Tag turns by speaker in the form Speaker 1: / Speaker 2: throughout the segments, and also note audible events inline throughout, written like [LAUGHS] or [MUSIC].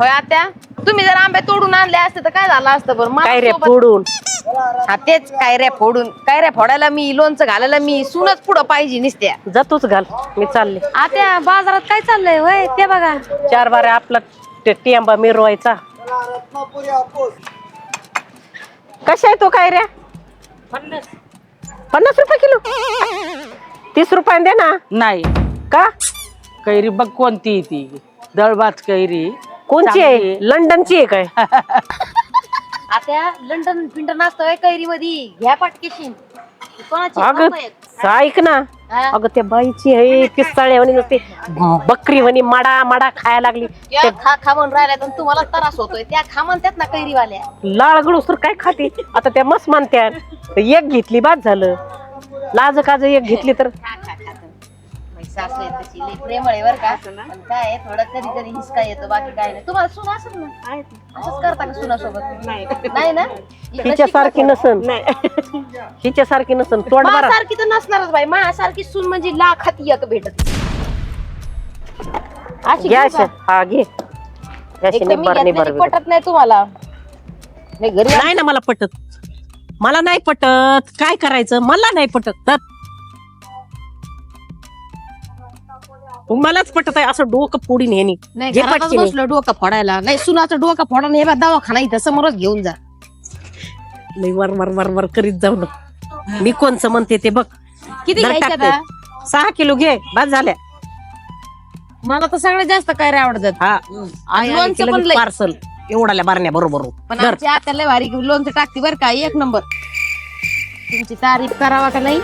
Speaker 1: होय आत्या? तुम्ही जर आंबे तोडून आणले असते तर काय झालं असतं बरं? मला
Speaker 2: काय रे
Speaker 1: सोबत-
Speaker 2: फोडून.
Speaker 1: हा तेच काय रे फोडून. काय रे फोडायला मी लोणचं घालायला मी सुनच पुढं पाहिजे निसत्या.
Speaker 2: जातोच घाल मी चालले.
Speaker 1: आत्या बाजारात काय चाललंय? होय ते बघा.
Speaker 2: चार बारे आपला ते टेंबा मिरवायचा. कशा आहे तो काय रे पन्नास रुपये किलो? तीस रुपयाने दे ना.
Speaker 3: नाही.
Speaker 2: का?
Speaker 3: कैरी बघ कोणती ती. दळबाज कैरी.
Speaker 2: कोणची आहे? लंडनची आहे काय? [LAUGHS]
Speaker 1: आत्या लंडन पिंटन असतं कैरी मध्ये घ्या पाटकेशी.
Speaker 2: अगं. ऐक ना. अगं त्या बाईची आहे पिस्ताळे म्हणे नुसते बकरी म्हणे माडा माडा खायला लागली.
Speaker 1: खा खा म्हणून राहिल्या तर तुम्हाला त्रास होतोय. त्या खा म्हणतात ना कैरीवाल्या.
Speaker 2: लाळ गळूस तर काय खाते? आता त्या मस्त मानत्यात एक घेतली बाद झालं. लाज काज एक घेतली तर?
Speaker 1: खा खा खा. सासू आहे तशी लई प्रेमळ आहे बरं का. पण काय आहे, थोडं कधी कधी हिसका येतो बाकी काय नाही. तुम्हाला सुना असेल ना असंच करता का सुनासोबत? नाही. ना?
Speaker 2: हिच्यासारखी नसन. हिच्यासारखी नसन. तोंड बरा.
Speaker 1: सारखी तर नसणारच बाई. माझ्यासारखी सून म्हणजे लाखात एक भेटत. अशी
Speaker 2: घ्या
Speaker 1: घेऊ का?
Speaker 2: अशा. हा घे.
Speaker 1: एक मी घेतलेली पटत नाही तुम्हाला. नाही घरी
Speaker 2: नाही ना मला पटत. मला नाही पटत. काय करायचं? मला नाही पटत. तर मलाच पटत आहे असं डोकं पुढीन ह्यानी
Speaker 1: नाही
Speaker 2: घे
Speaker 1: घरातच
Speaker 2: पटकीने.
Speaker 1: बसलो डोकं फोडायला. नाही सुनाचं डोकं फोडा नाही हे बघ, दवाखाना इथं समोरच घेऊन जा.
Speaker 2: लई वर वर वर वर करीत जाऊ नको. मी कोणचं म्हणते ते बघ.
Speaker 1: किती
Speaker 2: दर
Speaker 1: घ्यायचे
Speaker 2: टाकते.
Speaker 1: आता?
Speaker 2: सहा किलो घे बाद झाल्या.
Speaker 1: मला तर सगळ्यात जास्त काय रे आवडतात?
Speaker 2: हा.
Speaker 1: आणि लोणचं पण लई.
Speaker 2: पार्सल एवढाल्या बारण्या बरोबर.
Speaker 1: पण. आमची आता लय भारी लोणचं टाकते बरं का एक नंबर. तुमची तारीफ करावा का नाही?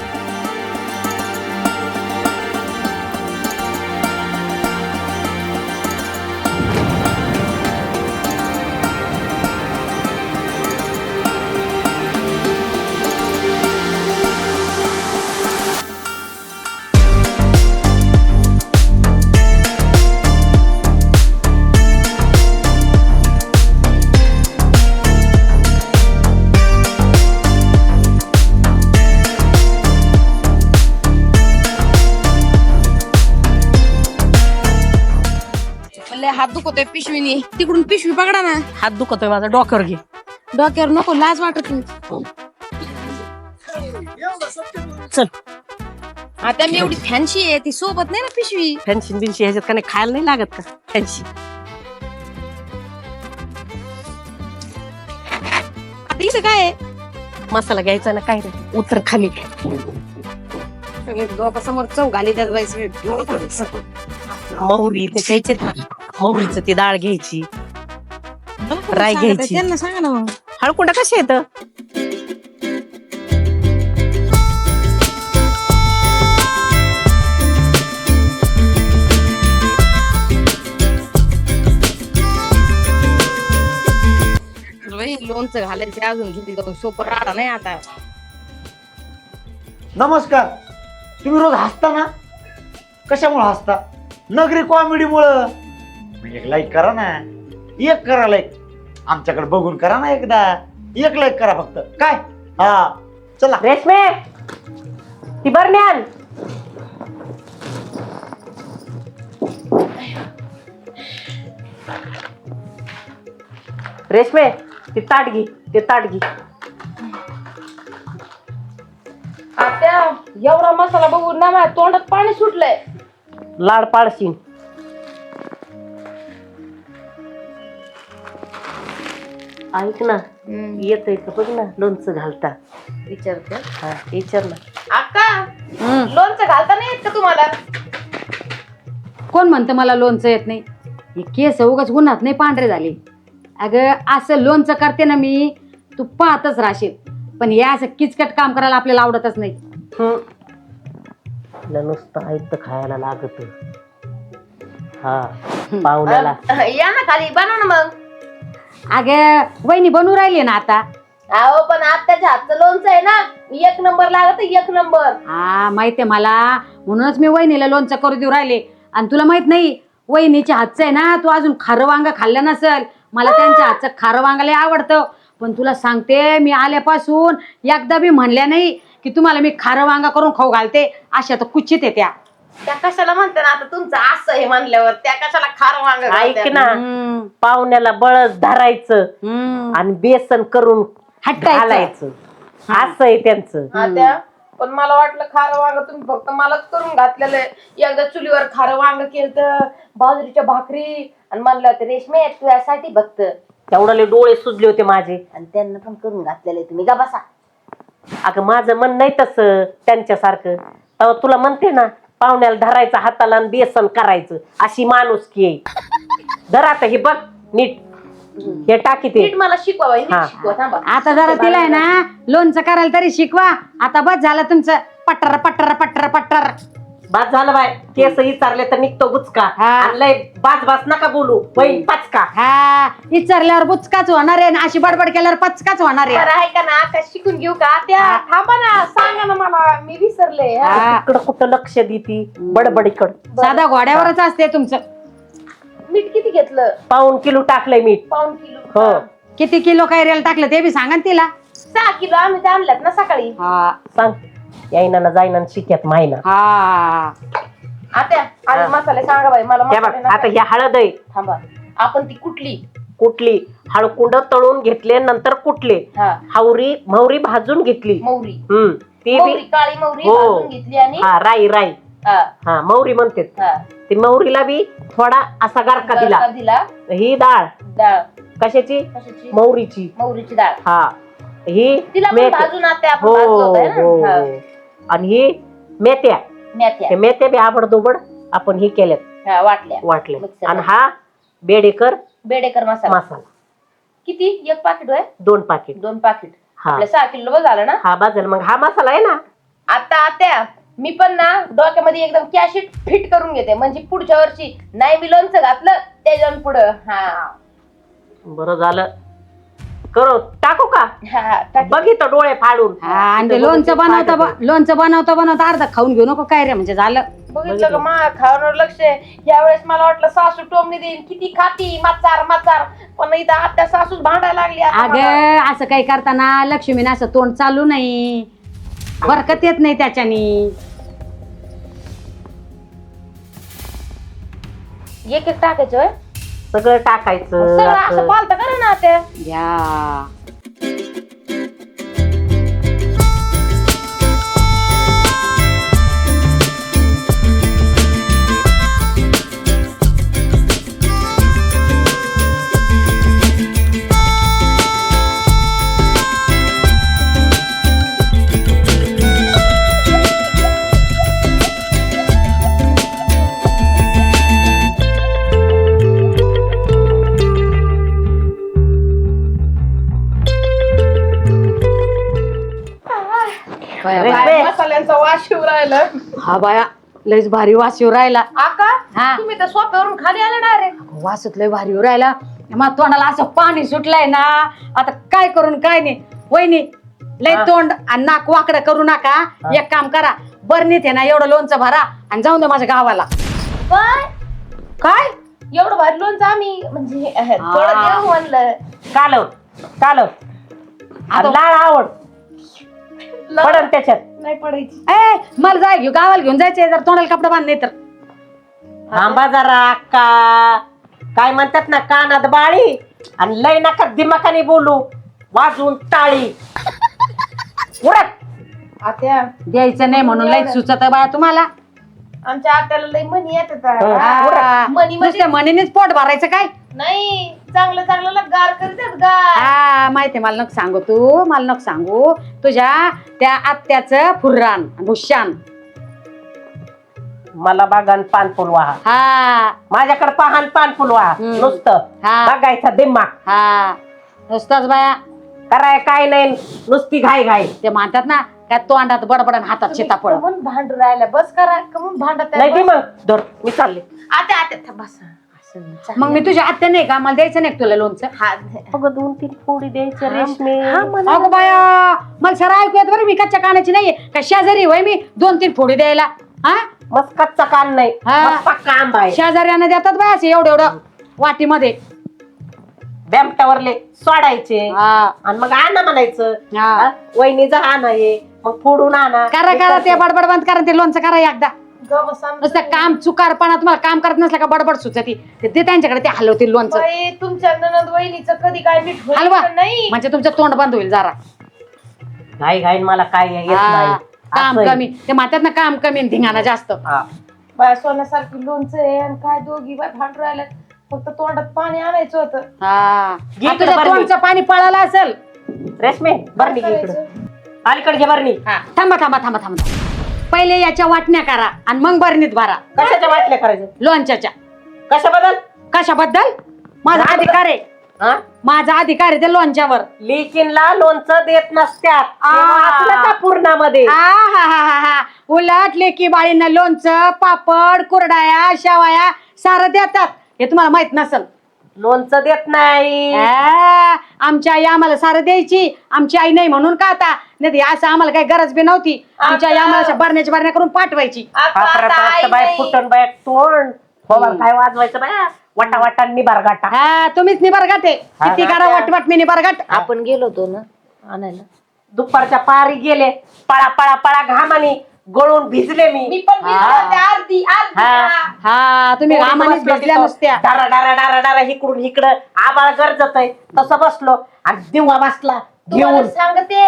Speaker 1: लय हात दुखतोय पिशवीनी तिकडून पिशवी पकडा ना.
Speaker 2: हात दुखतोय माझा डोक्यावर घे.
Speaker 1: डोक्यावर नको लाज वाटत
Speaker 2: चल.
Speaker 1: आता मी एवढी फॅन्सी आहे ती सोबत नाही ना पिशवी.
Speaker 2: फॅन्सी बिनशी ह्याच्यात का नाही खायला नाही लागत का? फॅन्सी.
Speaker 1: आता इथं काय आहे?
Speaker 2: मसाला घ्यायचा ना काय रे? उतर खाली.
Speaker 1: समोर चौ घाली त्यात बाई
Speaker 2: मोहरी ते घ्यायचे मोहरीचं ती डाळ घ्यायची. राई घ्यायची.
Speaker 1: त्यांना सांगा ना मग.
Speaker 2: हळकुंडा कशी येत
Speaker 1: लोणचं घालायचं अजून. किती सोपं राहणार नाही आता.
Speaker 4: नमस्कार. तुम्ही रोज हसता ना? कशामुळं हसता? नगरी कॉमेडीमुळं? म्हणजे एक लाईक करा ना. एक करा लाईक आमच्याकडे बघून करा ना एकदा. एक लाईक करा फक्त. काय? हा. चला.
Speaker 2: रेशमे! ती बरण्यान रेशमे ती ताट घे ते ताट घे.
Speaker 1: एवढा मसाला बघून ना माझ्या तोंडात पाणी सुटलंय.
Speaker 2: लाड पाडशीन ऐक ना येत का बघ ना लोणचं घालता.
Speaker 1: विचारते.
Speaker 2: हा विचार ना.
Speaker 1: अक्का लोणचं घालता नाही येत का तुम्हाला?
Speaker 5: कोण म्हणतं मला लोणचं येत नाही? हे केस उगाच उन्हात नाही पांढरे झाले. अगं असं लोणचं करते ना मी तू पाहतच राहशील. पण हे असं किचकट काम करायला आपल्याला आवडतच नाही.
Speaker 2: हम्म. तिला नुसतं ऐकतं खायला लागत. हा पाहुण्याला.
Speaker 1: या ना खाली बनव ना मग.
Speaker 5: अगं वहिनी बनवू राहिली ना आता.
Speaker 1: अहो पण आत्याच्या हातचं लोणचं आहे ना एक नंबर लागत एक नंबर.
Speaker 5: हा माहितीये मला. म्हणूनच मी वहिनीला लोणचं करू देऊ राहिले. आणि तुला माहीत नाही वहिनीच्या हातचं आहे ना तू अजून खारं वांग खाल्लं नसल. मला त्यांच्या हातचं खारं वांग लय आवडतं. पण तुला सांगते मी आल्यापासून एकदा बी म्हणल्या नाही की तुम्हाला मी खारं वांगा करून खाऊ घालते अशा तर कुचित आहे त्या.
Speaker 1: त्या कशाला म्हणते ना आता तुमचं असं हे म्हणल्यावर त्या कशाला खार वांग
Speaker 2: ऐक ना
Speaker 5: हम्म,
Speaker 2: पाहुण्याला बळच धरायचं
Speaker 5: हम्म.
Speaker 2: आणि बेसन करून
Speaker 5: हटायचं.
Speaker 2: घालायचं. असं आहे त्यांचं.
Speaker 1: त्या. पण मला वाटलं खारं वांग तुम्ही फक्त मलाच करून घातलेलं आहे. एकदा चुलीवर खारं वांग केलं बाजरीच्या भाकरी आणि म्हणलं होतं रेशमे तुझ्यासाठी बघत.
Speaker 2: तेवढाले डोळे सुजले होते माझे.
Speaker 1: आणि त्यांना पण करून घातलेलं आहे तुम्ही. का बसा.
Speaker 2: अगं माझं मन नाही तसं त्यांच्यासारखं. तेव्हा तुला म्हणते ना पाहुण्याला धरायचं हाताला आणि बेसन करायचं. अशी माणूस की आहे. धर आता हे बघ नीट. हे टाकी ते
Speaker 1: नीट मला शिकवा बाई, नीट
Speaker 2: हा.
Speaker 1: शिकवा थांबा.
Speaker 5: आता जरा तिला आहे ना लोणचं करायला तरी शिकवा. आता बस झालं तुमचं पट्टर पट्टर पट्टर पट्टर.
Speaker 2: बाद झालं बाय. केस विचारले तर निघतो बुचका.
Speaker 5: हा.
Speaker 2: आणि लय बाज बाज नका बोलू. बैल पचका.
Speaker 5: हा. विचारल्यावर बुचकाच होणार आहे आणि अशी बडबड केल्यावर पचकाच होणार
Speaker 1: बरं
Speaker 5: आहे
Speaker 1: आहे का ना? का शिकून घेऊ का? त्या थांबा ना. सांगा ना मला. मी विसरले. हा.
Speaker 5: हा.
Speaker 2: इकडं कुठं लक्ष देती? बडबडीकड
Speaker 5: साधा घोड्यावरच असते तुमचं.
Speaker 1: मीठ किती घेतलं?
Speaker 2: पाऊन किलो टाकलंय मीठ.
Speaker 1: पाऊन किलो.
Speaker 2: हो.
Speaker 1: हा.
Speaker 5: किती किलो कैरेला टाकलं ते बी सांगा ना तिला.
Speaker 1: सहा किलो आम्ही ते आणल्यात ना सकाळी.
Speaker 5: हा.
Speaker 2: सांग. यायना ना जाईना शिक्यात मायना.
Speaker 5: हा.
Speaker 1: आता
Speaker 2: हा.
Speaker 1: आणि मसाले सांगा बाई मला
Speaker 2: त्या बघ
Speaker 1: मसाले नका.
Speaker 2: आता ह्या हळद आहे.
Speaker 1: थांबा. आपण ती कुठली?
Speaker 2: कुठली? हळकुंड तळून घेतले नंतर कुठले?
Speaker 1: हा.
Speaker 2: हावरी मोहरी भाजून घेतली.
Speaker 1: मौरी.
Speaker 2: हम्म ती
Speaker 1: मौरी
Speaker 2: बी
Speaker 1: काळी मौरी
Speaker 2: हो.
Speaker 1: भाजून घेतली आणि
Speaker 2: हा राई राई.
Speaker 1: हा.
Speaker 2: हा मोहरी म्हणते
Speaker 1: हा.
Speaker 2: ती मोहरीला बी थोडा असा गारका दिला.
Speaker 1: दिला.
Speaker 2: ही डाळ.
Speaker 1: डाळ.
Speaker 2: कशाची?
Speaker 1: कशाची?
Speaker 2: मोहरीची
Speaker 1: मौरीची डाळ.
Speaker 2: हा. ही
Speaker 1: तिला पण
Speaker 2: मेथ्या.
Speaker 1: भाजून आता आपण
Speaker 2: हो
Speaker 1: भाजलो होतं
Speaker 2: हो
Speaker 1: ना? हा.
Speaker 2: हो. आणि ही मेथ्या.
Speaker 1: मेथ्या.
Speaker 2: हे मेथ्या बी आबडदोबड आपण ही केल्यात.
Speaker 1: हा वाटल्या.
Speaker 2: वाटले आणि. हा बेडेकर
Speaker 1: बेडेकर मसाला.
Speaker 2: मसाला.
Speaker 1: किती? एक पाकिट आहे
Speaker 2: दोन पाकिट.
Speaker 1: दोन पाकिट.
Speaker 2: हा.
Speaker 1: आपल्या सहा किलो झालं ना?
Speaker 2: हा बाजल मग हा मसाला आहे ना?
Speaker 1: आता आत्या मी पण ना डोक्यामध्ये एकदम कॅशिट फिट करून घेते. म्हणजे पुढच्या वर्षी नाही मी लोणचं घातलं त्याच्यावर पुढं. हा.
Speaker 2: बरं झालं. करू. टाकू का?
Speaker 1: हा टाक.
Speaker 2: डोळे फाडून.
Speaker 5: हा आणि ते
Speaker 2: तिथं
Speaker 5: लोणचं बनवता ब- लोणचं बनवता बनवता अर्धा खाऊन घेऊ नको काय रे म्हणजे झालं.
Speaker 1: बघितलं का मा लक्ष आहे. यावेळेस मला वाटलं सासू टोमणी देईल किती खाती? माचार माचार पण इथं आत्या सासूच भांडायला लागली आता मला.
Speaker 5: अगं असं काही करताना लक्ष्मीने असं तोंड चालू नाही. बरकत येत नाही त्याच्यानी.
Speaker 1: एक एक टाकायचं होय?
Speaker 2: सगळं टाकायचं
Speaker 1: सगळं असं
Speaker 2: असं.
Speaker 1: पालतं करा ना आत्या
Speaker 5: या बाया, बाया.
Speaker 1: काय मसाल्यांचा वास शिव राहिला.
Speaker 5: हा बाया लयच भारी वास येऊ राहिला.
Speaker 1: आका
Speaker 5: हा.
Speaker 1: तुम्ही तर सोप्यावरून खाली आला डायरेक्ट
Speaker 5: वासत लय भारी येऊ राहिला. मग तोंडाला असं पाणी सुटलंय ना. आता काय करून काय नाही. वहिनी लय
Speaker 2: हा.
Speaker 5: तोंड आणि नाक वाकडं करू नका. एक काम करा. बरणीत आहे ना एवढं लोणचं भरा आणि जाऊन दे माझ्या गावाला.
Speaker 1: काय?
Speaker 5: काय?
Speaker 1: एवढं भारी लोणचं आम्ही म्हणजे अह, थोडं
Speaker 5: हा.
Speaker 1: देऊ म्हणलं.
Speaker 2: कालव कालव आणि लाळ आवड. पडन त्याच्यात.
Speaker 1: नाही पडायची.
Speaker 5: ए मला जाय घेऊ गावाला घेऊन जायचंय जर तोंडाला कपडा बांध नाही तर
Speaker 2: थांबा जरा अक्का काय म्हणतात ना कानात बाळी आणि लय नका दिमाखाने बोलू. वाजून टाळी. उडत
Speaker 1: आत्या.
Speaker 5: द्यायचं नाही म्हणून लय सुचत बाया तुम्हाला.
Speaker 1: आमच्या आत्याला लय मनी येतात.
Speaker 2: हा.
Speaker 5: हा.
Speaker 1: मनी म्हणजे
Speaker 5: म्हणीनेच पोट भरायचं काय?
Speaker 1: नाही. चांगलं चांगलं गार करतात गार
Speaker 5: हा माहितीये मला नको सांगू तू मला नको सांगू. तुझ्या त्या आत्याचं फुर्रान भुशान
Speaker 2: मला बागान पान फुलवा
Speaker 5: हा.
Speaker 2: माझ्याकडे पाहन पान फुलवा
Speaker 5: हम्म.
Speaker 2: नुसतं.
Speaker 5: हा.
Speaker 2: बघायचा दिमाग
Speaker 5: हा. नुसताच बाया.
Speaker 2: कराय काय नाही नुसती घाई घाई.
Speaker 5: ते म्हणतात ना काय तोंडात बडबडन हातात
Speaker 1: कमून भांडू राहिला बस करा कमून भांडत आहे,
Speaker 2: नाही दे
Speaker 1: बस.
Speaker 2: मग धर मी चालले.
Speaker 1: आत्या आत्या थांब, बस. चालेल.
Speaker 5: मग मी तुझ्या आत्या नाही का? मला द्यायचं नाही का तुला लोणचं?
Speaker 1: हा
Speaker 2: अगं दोन तीन फोडी द्यायचं
Speaker 1: हा,
Speaker 2: रेशमे.
Speaker 1: हा, म्हणा.
Speaker 5: अगं बाया मला सर ऐकू येत बरं मी कच्च्या कानाची नाहीये. का शेजारी होय मी? दोन तीन फोडी द्यायला. हा?
Speaker 2: मस्त कच्चा कान नाही
Speaker 5: हा.
Speaker 2: मस्त पक्का आंबा आहे.
Speaker 5: शेजाऱ्यानं देतात बाय असं एवढं एवढं वाटीमध्ये.
Speaker 2: बॅमटावरले सोडायचे.
Speaker 5: हा.
Speaker 2: आणि मग आणा म्हणायचं.
Speaker 5: हा.
Speaker 2: हा? वहिनीचा आणा ये मग फोडून आणा.
Speaker 5: करा करा ते बडबड बंद करा ते लोणचं करा एकदा. नुसतं काम चुकारपणा तुम्हाला काम करत नसलं का बडबड सुचती? ते ते त्यांच्याकडे ते हलवतील लोणचं.
Speaker 1: बाई, तुमच्या ननद वहिनीचं कधी काय होईल
Speaker 5: हलवा.
Speaker 1: का नाही.
Speaker 5: म्हणजे तुमचं तोंड बंद होईल जरा.
Speaker 2: घाई घाईन मला काय येत नाही.
Speaker 5: हा, काम
Speaker 2: असं आहे.
Speaker 5: कमी. ते मात्यात ना काम कमी आणि धिंगाणा जास्त.
Speaker 2: हा.
Speaker 1: बाय सोन्यासारखी लोणचं आहे आणि काय दोघी बाय भांडू राहिल्या फक्त तोंडात पाणी आणायचं होतं.
Speaker 5: हा.
Speaker 2: घे
Speaker 5: आता
Speaker 2: इकडं
Speaker 5: तुझ्या
Speaker 2: बरणी.
Speaker 5: तोंडचं पाणी पळालं असेल.
Speaker 2: रेशमे बरणी घे इकडं. अलीकडे घे बरणी
Speaker 5: हा थांबा थांबा थांबा थांबा. पहिले याच्या वाटण्या करा आणि मग बरणीत भरा.
Speaker 2: कशाच्या वाटल्या करायचं
Speaker 5: लोणच्याच्या.
Speaker 2: कशाबद्दल?
Speaker 5: कशाबद्दल? माझा अधिकार आहे.
Speaker 2: हा?
Speaker 5: माझा अधिकार आहे ते लोणच्यावर.
Speaker 2: लेकीनला लोणचं देत नसत्यात.
Speaker 5: आ.
Speaker 2: हे का पूर्णामध्ये?
Speaker 5: हा हा हा हा. उलट लेकी बाळींना लोणचं पापड कुरडाया शेवाया सारं देतात. हे तुम्हाला माहीत नसल.
Speaker 2: लोणचं देत नाही.
Speaker 5: आ, आमची आई आम्हाला सारं द्यायची. आमची आई नाही म्हणून का आता? नाही तर असं आम्हाला काही गरज बी नव्हती. आमची आई आम्हाला अशा बरण्याच्या बरण्या करून पाठवायची.
Speaker 2: असतं बाय फुटून बाय तोंड. काय वाजवायचं बाया वाटा वाटा निबार गाटा
Speaker 5: हा तुम्हीच निबरगाट. आहे
Speaker 2: हा,
Speaker 5: किती करा वटवट मी निबरगाट?
Speaker 1: आपण गेलो होतो ना आणायला.
Speaker 2: दुपारच्या पारी गेले. पळा पळा पळा घामानी. गळून भिजले मी.
Speaker 1: मी पण भिजले. होते,
Speaker 2: हा.
Speaker 5: तुम्ही भिजल्या
Speaker 2: तिथं,
Speaker 5: नुसत्या
Speaker 2: डारा डारा डारा डारा इकडून इकडं. आबाळ गरजत आहे. तसं बसलो आणि दिवा बसला.
Speaker 1: तुम्हाला
Speaker 2: घेऊन.
Speaker 1: सांगते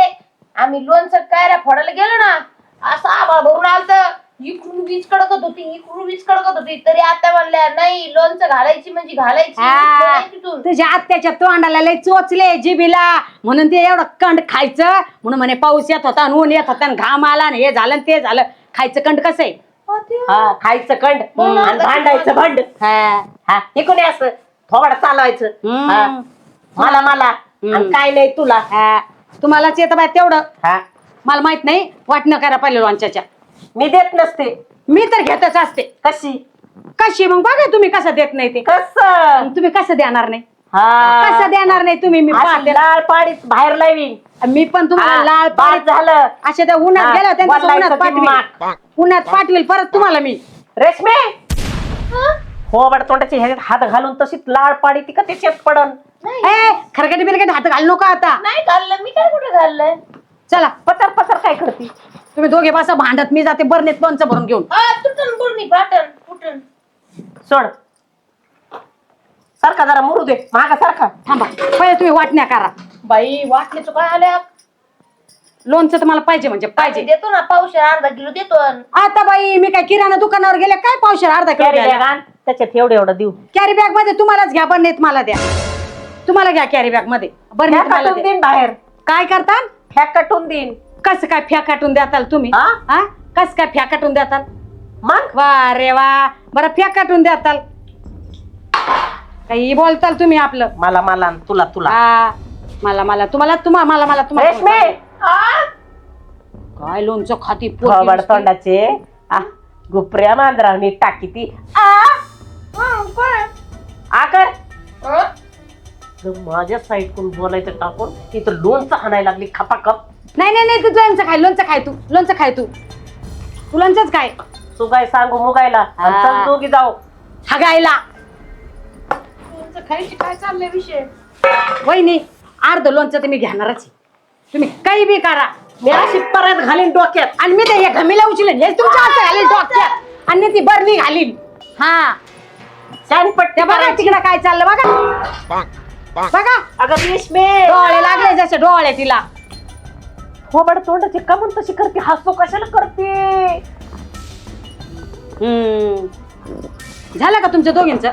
Speaker 1: आम्ही लोणचं कायरा फोडायला गेलो ना असं आभाळ भरून आलत. इकडून वीज कडकत होती इकडून वीज कडकत होती तरी आता म्हणल्या नाही लोणचं घालायची म्हणजे घालायची
Speaker 5: हा.
Speaker 1: तिथून
Speaker 5: तुझ्या आत्याच्या तोंडाला लय चोचले जिबीला म्हणून ते एवढं कंड खायचं. म्हणून म्हणे पाऊस येत होता आणि ऊन येत होता आणि घाम आला आणि हे झालं आणि ते झालं. खायचं कंड कसं आहे?
Speaker 1: हा,
Speaker 2: हा खायचं कंड
Speaker 1: हम्म.
Speaker 2: आणि भांडायचं भांड.
Speaker 5: हा.
Speaker 2: हा हे कोणी असं. थोडं चालवायचं.
Speaker 5: हम्म.
Speaker 2: हा. मला मला. आणि काय नाही तुला?
Speaker 5: हा. तुम्हालाच येतं बाय तेवढं.
Speaker 2: हा.
Speaker 5: मला माहीत नाही. वाटणं करा पहिले लोणच्याच्या.
Speaker 2: मी देत नसते.
Speaker 5: मी तर घेतच असते.
Speaker 2: कशी?
Speaker 5: कशी? मग बघा तुम्ही कसं देत नाही ते.
Speaker 2: कस?
Speaker 5: तुम्ही कसं देणार नाही? कसं देणार नाही तुम्ही? मी पाहते.
Speaker 2: लाल पाडीत बाहेर लावीन.
Speaker 5: मी पण तुम्हाला
Speaker 2: हा,
Speaker 5: लाल पाणी
Speaker 2: झालं.
Speaker 5: अशा त्या उन्हात
Speaker 2: हा,
Speaker 5: गेल्या त्यांच्या
Speaker 2: वरलायचं
Speaker 5: उन्हात पाठवील
Speaker 2: दिमाग.
Speaker 5: उन्हात पाठवील परत तुम्हाला मी.
Speaker 2: रेशमे! हो? बड तोंडाचे ह्याच्यात हात घालून तशीच लाळ पाडी ती का त्याच्यात पडन?
Speaker 5: ए खरकटी बिरकटी हात घालू नका आता.
Speaker 1: नाही घाललं मी काय कुठे घाललंय?
Speaker 2: चला. पतर पतर काय करती?
Speaker 5: तुम्ही दोघे बसा भांडत मी जाते बरणीत लोणचं भरून घेऊन.
Speaker 1: तुटन पाटण
Speaker 2: सोड. सारखा जरा मुरू दे. मागा सारखा.
Speaker 5: थांबा. पहिले तुम्ही वाटण्या करा.
Speaker 1: बाई वाटलीच काय आल्या?
Speaker 5: लोणचं तर मला पाहिजे म्हणजे
Speaker 1: पाहिजे. देतो ना पावशे अर्धा किलो देतो.
Speaker 5: आता बाई मी काय किराणा दुकानावर गेले काय पावशे अर्धा किलो द्यायला?
Speaker 2: आण. त्याच्यात एवढं एवढं देऊ.
Speaker 5: कॅरी बॅगमध्ये तुम्हालाच घ्या बरणीत मला द्या. तुम्हाला घ्या कॅरी बॅगमध्ये. बरणीत मला
Speaker 2: फॅकटून
Speaker 5: द्या.
Speaker 2: देईन बाहेर.
Speaker 5: काय करता
Speaker 2: फॅकटून देईन.
Speaker 5: कसं काय फ्याकाटून द्याताल तुम्ही?
Speaker 2: हा?
Speaker 5: हा कसं काय फ्याकाटून द्याताल
Speaker 2: मग?
Speaker 5: वा रे वा. बरं फ्याकाटून द्याताल काही बोलताल तुम्ही आपलं.
Speaker 2: मला मला आणि तुला तुला.
Speaker 5: हा मला मला तुम्हाला तुम्हा मला मला तुम्हाला
Speaker 2: रेशमे!
Speaker 1: आ?
Speaker 5: काय लोणचं खाती पोरगी नुसती.
Speaker 2: तोंडाचे? आ, गुपऱ्या मांजरावणी टाकी ती. आ?
Speaker 1: काय?
Speaker 2: आ कर? जर माझ्या साईडकडून बोलायचं टाकून तिथं लोणचं हाणायला लागली खपाखप
Speaker 5: नाही नाही नाही तू लोणचं खाय लोणचं खाय तू लोणचं खाय तू. तू लोणचंच खाय.
Speaker 2: तू काय सांगू मुगायला? आणि
Speaker 5: हा.
Speaker 2: चल दोघी जाऊ.
Speaker 5: हगायला.
Speaker 1: तुमचं खायची काय चाललंय विषय?
Speaker 5: वहिनी अर्ध लोणचं तर मी घेणारच आहे. तुम्ही काही बी करा.
Speaker 2: मी अशी परत घालीन डोक्यात.
Speaker 5: आणि मी ते हे घमीला उचलेन. हे तुमच्या हातात घालीन डोक्यात. आणि ती बरणी घालीन. हा.
Speaker 2: शानपट्टी
Speaker 5: त्या बघा. तिकडे काय चाललं. बघा. बघा.
Speaker 2: अगं रेशमे.
Speaker 5: डोळे लागले जसे डोळे तिला.
Speaker 2: थोबड तोंडाची का म्हणून तशी करते. हसू कशाला करते?
Speaker 5: हम्म. झालं का तुमच्या दोघींचं?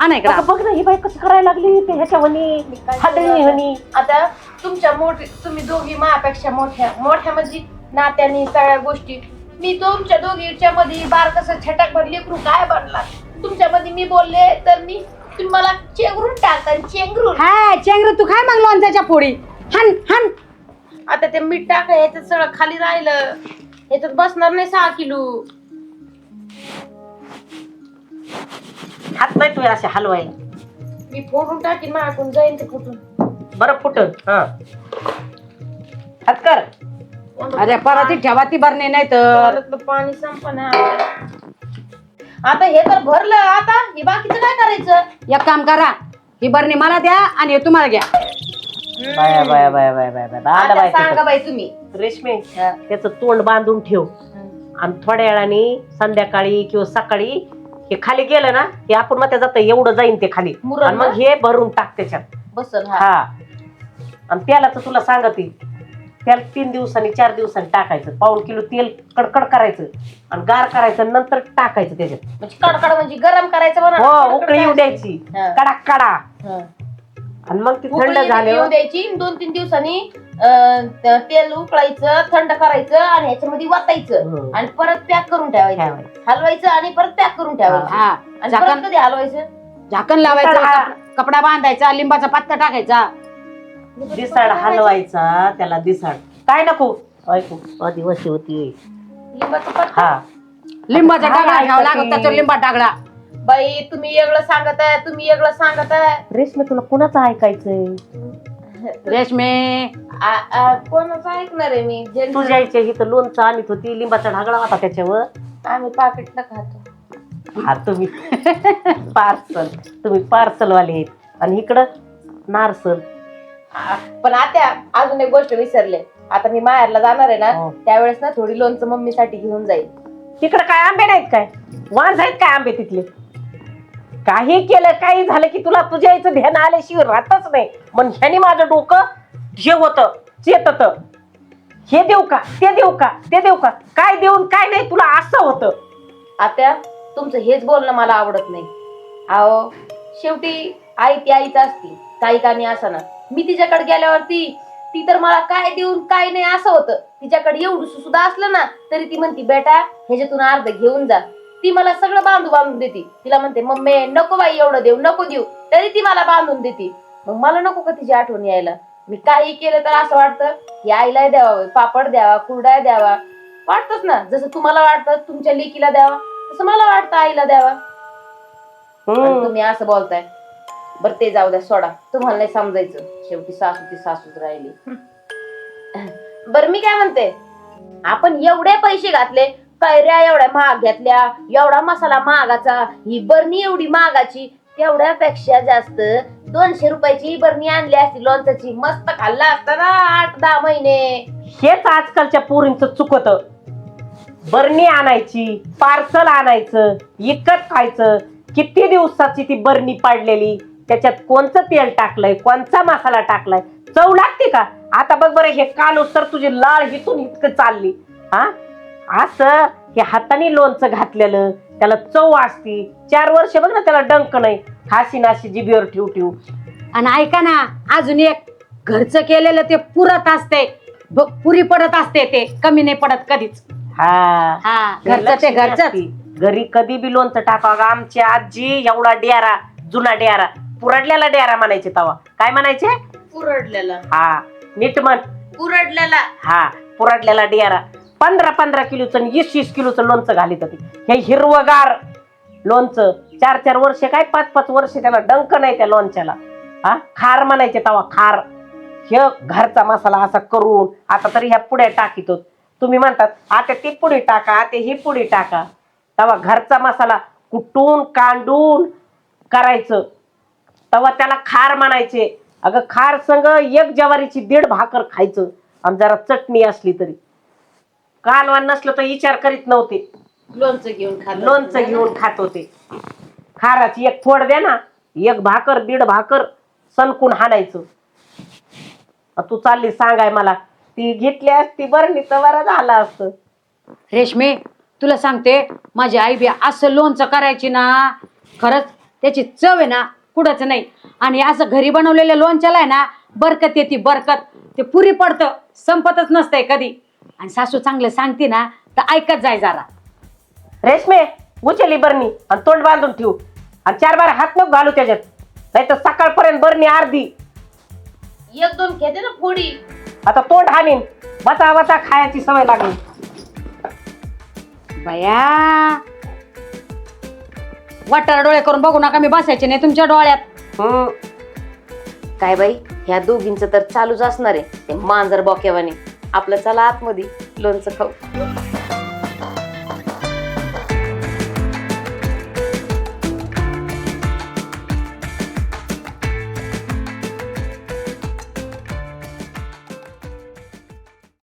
Speaker 2: अगं बघ ना ही बाई कशी करायला लागली ते ह्याच्या हनी हाडळी हनी
Speaker 1: आता तुमच्या मोठी तुम्ही दोघी माझ्यापेक्षा मोठ्या मोठ्या म्हणजे नात्यानी सगळ्या गोष्टी. मी तुमच्या दोघीच्या मध्ये बार कसं छटाक भरली लेकरू काय बनला? तुमच्या मध्ये मी बोलले तर मी तुम्ही मला चेंगरून टाकता चेंगरून.
Speaker 5: हा चेंगर तू काय मग लोणच्याच्या पोळी हन हन.
Speaker 1: आता ते मीठ टाक ह्याच्यात सगळं खाली राहिलं. ह्याच्यात बसणार नाही सहा किलो.
Speaker 2: हात नाही तू असे हलवायला.
Speaker 1: मी फोडून टाकीन माझ्याकडून जाईन ते फुटून.
Speaker 2: बरं फुटन. हा. हात कर.
Speaker 5: अरे परत ती ठेवा ती भरणे नाही तर
Speaker 1: पाणी संपणार आता हे तर भरलं आता हे बाकीचं काय करायचं?
Speaker 5: एक काम करा ही बरणी मला द्या आणि हे तुम्हाला घ्या.
Speaker 2: बाया बाया बाया बाया बाया बाया. आलं
Speaker 1: आता
Speaker 2: बाय
Speaker 1: सांगा
Speaker 2: तिथं.
Speaker 1: बाई तुम्ही.
Speaker 2: रेशमे त्याचं तोंड बांधून ठेव. आणि थोड्या वेळाने संध्याकाळी किंवा सकाळी हे खाली गेलं ना हे आपण मग जात एवढं जाईन ते खाली.
Speaker 1: मुरल
Speaker 2: आणि मग
Speaker 1: ना?
Speaker 2: हे भरून टाक त्याच्यात.
Speaker 1: बसल हा.
Speaker 2: हा. आणि त्याला तुला सांगते त्याला तीन दिवसांनी चार दिवसांनी टाकायचं. पाऊन किलो तेल कडकड करायचं आणि गार करायचं आणि नंतर टाकायचं त्याच्यात.
Speaker 1: म्हणजे कडकड म्हणजे गरम करायचं म्हणा
Speaker 2: हो उकळी येऊ. द्यायची. कडा कडा.
Speaker 1: हा.
Speaker 2: आणि मग ती
Speaker 1: उकळी
Speaker 2: थंड
Speaker 1: येऊ
Speaker 2: झाल्यावर
Speaker 1: द्यायची. दोन तीन दिवसांनी अं, त- तेल उकळायचं थंड करायचं आणि ह्याच्यामध्ये वाटायचं
Speaker 2: हं.
Speaker 1: आणि परत पॅक करून ठेवायचं.
Speaker 2: ठेवायचं.
Speaker 1: हलवायचं आणि परत पॅक करून ठेवायचं.
Speaker 5: हा.
Speaker 1: आणि
Speaker 5: झाकण
Speaker 1: परत कधी हलवायचं?
Speaker 5: झाकण लावायचं
Speaker 2: हा-
Speaker 5: कप- कपडा बांधायचा लिंबाचा पत्ता टाकायचा.
Speaker 2: दिसाड हलवायचा त्याला दिसाड काय नको? ऐकू आदिवासी होती.
Speaker 1: लिंबाचं
Speaker 2: हा.
Speaker 5: लिंबाचा घ्यावा
Speaker 2: ऐकते?
Speaker 5: लागत त्याच्यावर लिंबा टाकला
Speaker 1: बाई तुम्ही वेगळं सांगत आहे तुम्ही वेगळं सांगत आहे.
Speaker 2: रेशमी तुला कुणाचं ऐकायचंय?
Speaker 5: रेशमे.
Speaker 1: आ- आ, कोणाचं ऐकणार आहे मी? ज्यांचं-
Speaker 2: तुझ्या आईच्या इथं लोणचं आणत होती लिंबाचा ढागळा होता त्याच्यावर.
Speaker 1: आम्ही पाकिटला खातो.
Speaker 2: हा तुम्ही पार्सल. तुम्ही पार्सल वाले आहेत. आणि इकडं नारसल.
Speaker 1: आ, पण आता अजून एक गोष्ट विसरले. आता मी माहेरला जाणार आहे ना
Speaker 2: हो.
Speaker 1: त्यावेळेस ना थोडी लोणचं मम्मीसाठी घेऊन जाईल.
Speaker 2: तिकडं काय आंबे नाहीत काय? वाज आहेत काय आंबे तिथले? काही केलं काही झालं की तुला तुझ्या आईचं ध्यान आल्याशिवाय राहतच नाही. मग ह्याने माझं डोकं हे होतं चेतत. हे देऊ का ते देऊ का ते देऊ का? काय देऊन काय नाही तुला असं होतं.
Speaker 1: आता तुमचं हेच बोलणं मला आवडत नाही. अहो शेवटी आई ती आईच असती काही कानी असं ना मी तिच्याकडे गेल्यावरती ती तर मला काय देऊन काय नाही असं होतं. तिच्याकडे एवढं सुद्धा असलं ना तरी ती म्हणती बेटा ह्याच्यातून अर्ध घेऊन जा. ती मला सगळं बांधू बांधून देते. तिला म्हणते मम्मी नको बाई एवढं देऊ नको देऊ. तरी ती मला बांधून देते. मग मला नको का तिची आठवण यायला? मी काही केलं तर असं वाटतं की आईला द्यावा पापड द्यावा कुरड्या द्यावा. वाटतच ना जसं तुम्हाला वाटतं तुमच्या लेकीला द्यावा तसं मला वाटतं आईला द्यावा. आणि. तुम्ही असं बोलताय. बर ते जाऊ द्या सोडा. तुम्हाला नाही समजायचं. शेवटी सासू ती सासूच राहिली. बर मी काय म्हणते? आपण एवढे पैसे घातले कैऱ्या एवढ्या महाग्यातल्या? एवढा मसाला महागाचा? ही बरणी एवढी महागाची? तेवढ्यापेक्षा जास्त दोनशे रुपयाची बरणी आणली असती लोणचाची मस्त खाल्ला असता ना आठ दहा महिने.
Speaker 2: हेच आजकालच्या पोरींच चुकत बरणी आणायची पार्सल आणायचं इकत खायचं. किती दिवसाची ती बरणी पाडलेली? त्याच्यात कोणचं तेल टाकलंय? कोणचा मसाला टाकलाय? चव लागते का? आता बघ बरं हे काल तर तुझी लाळ हिथून इतकं चालली. हा? असं हे हाताने लोणचं घातलेलं त्याला चव असती चार वर्ष बघ ना त्याला डंक नाही. खाशी नाशी जिभीवर ठेव ठेव.
Speaker 5: आणि ऐका ना अजून एक घरचं केलेलं ते पुरत असते. ब- पुरी पडत असते ते. कमी नाही पडत कधीच.
Speaker 2: हा.
Speaker 5: हा घरचं ते.
Speaker 2: घरी कधी बी लोणचं टाकावं आमची आजी एवढा डेरा जुना डेरा. पुरडलेला डेरा म्हणायचे तवा. काय म्हणायचे?
Speaker 1: पुरडलेला
Speaker 2: हा नीट म्हण.
Speaker 1: पुरडलेला
Speaker 2: हा पुरडलेला डेरा. पंधरा पंधरा किलोचं आणि वीस वीस किलोचं लोणचं घालीत होती. हे हिरवगार लोणचं. चार चार वर्ष काय? पाच पाच वर्ष त्याला डंक नाही त्या लोणच्याला. हा? खार म्हणायचे तवा खार. हे घरचा मसाला असा करून आता तरी ह्या पुढे टाकीत तुम्ही म्हणतात आता ती पुढे टाका आता ही पुढे टाका. तवा घरचा मसाला कुटून कांडून करायचं. तवा त्याला खार म्हणायचे. अगं खार संग एक ज्वारीची दीड भाकर खायचं. आणि जरा चटणी असली तरी. कालवान नसलं तर विचार करीत नव्हते.
Speaker 1: लोणचं घेऊन खाल्लं
Speaker 2: लोणचं घेऊन खात होते. खाराची एक फोड द्या ना एक भाकर दीड भाकर सणकून हाणायचं. अ तू चालली सांगाय मला ती घेतली असती बरं तर बरं झालं असतं
Speaker 5: रेशमे तुला सांगते माझी आई बी असं लोणचं करायची ना खरंच त्याची चव आहे ना कुठंच नाही. आणि असं घरी बनवलेल्या लोणच्याला आहे ना बरकत येते बरकत. ते पुरी पडतं संपतच नसतंय कधी. आणि सासू चांगलं सांगते ना तर ऐकत जाय जरा.
Speaker 2: रेशमे उचली बरणी आणि तोंड बांधून ठेवू. आणि चार बार हात नको घालू त्याच्यात. नाही तर सकाळपर्यंत बरणी अर्धी
Speaker 1: एक दोन घेते ना फोडी.
Speaker 2: आता तोंड हानीन. बचा बचा खायची सवय लागली.
Speaker 5: बया. वाटार डोळे करून बघू नका मी बसायचे नाही तुमच्या डोळ्यात.
Speaker 2: हम्म
Speaker 1: काय बाई ह्या दोघींचं तर चालूच असणार आहे ते मांजर बॉकेवाने आपलं चला आतमध्ये लोणचं खाऊ.